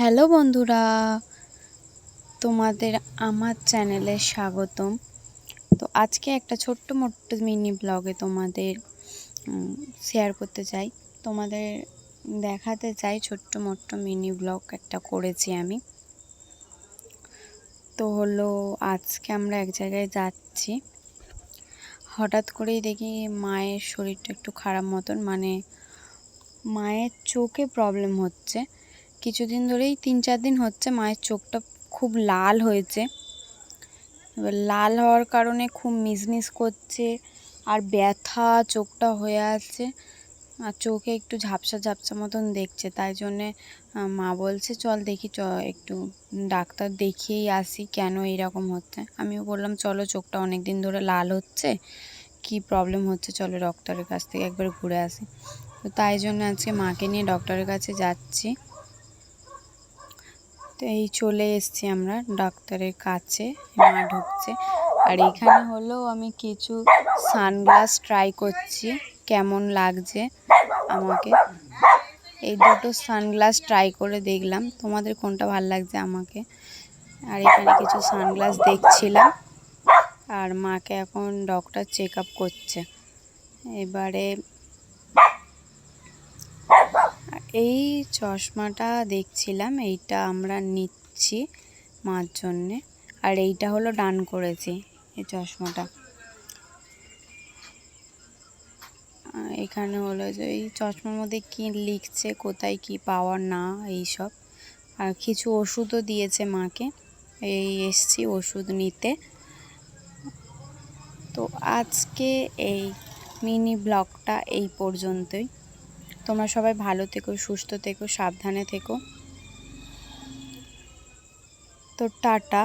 Hello বন্ধুরা, তোমাদের আমার চ্যানেলে স্বাগতম। তো আজকে একটা ছোট্ট মোট্ট মিনি ব্লগে তোমাদের শেয়ার করতে চাই। তোমাদের দেখাতে চাই ছোট্ট মোট্ট মিনি ব্লগ একটা করেছি আমি। তো হলো, আজকে আমরা এক জায়গায় যাচ্ছি। হঠাৎ করেই দেখি মায়ের শরীরটা একটু খারাপ মতন মানে মায়ের চোখে প্রবলেম হচ্ছে। কিছুদিন ধরেই তিন চার দিন হচ্ছে মায়ের চোখটা খুব লাল হয়েছে। এবার লাল হওয়ার কারণে খুব মিসমিস করছে আর ব্যথা চোখটা হয়ে আছে আর চোখে একটু ঝাপসা ঝাপসা মতন দেখছে। তাই জন্যে মা বলছে, চল দেখি, চ, একটু ডাক্তার দেখিয়েই আসি কেন এরকম হচ্ছে। আমিও বললাম, চলো, চোখটা অনেক দিন ধরে লাল হচ্ছে। কি প্রবলেম হচ্ছে? চলো ডক্টরের কাছ থেকে একবার ঘুরে আসি। তো তাই জন্য আজকে মাকে নিয়ে ডক্টরের কাছে যাচ্ছি। তো এই চলে এসছি আমরা ডাক্তারের কাছে, মা ঢুকছে। আর এখানে হলো আমি কিছু সানগ্লাস ট্রাই করছি, কেমন লাগছে আমাকে? এই দুটো সানগ্লাস ট্রাই করে দেখলাম, তোমাদের কোনটা ভালো লাগছে আমাকে? আর এখানে কিছু সানগ্লাস দেখছিলাম, আর মাকে এখন ডক্টর চেক আপ করছে। এবারে এই চশমাটা দেখছিলাম, এইটা আমরা নিচ্ছি মার জন্যে। আর এইটা হলো ডান করেছি, এই চশমাটা। এখানে হলো যে এই চশমার মধ্যে কি লিখছে, কোথায় কি পাওয়ার না এই সব আর কিছু ওষুধও দিয়েছে মাকে, এই এসছি ওষুধ নিতে। তো আজকে এই মিনি ব্লগটা এই পর্যন্তই। তোমরা সবাই ভালো থেকো সুস্থ থেকো সাবধানে থেকো। তো টাটা।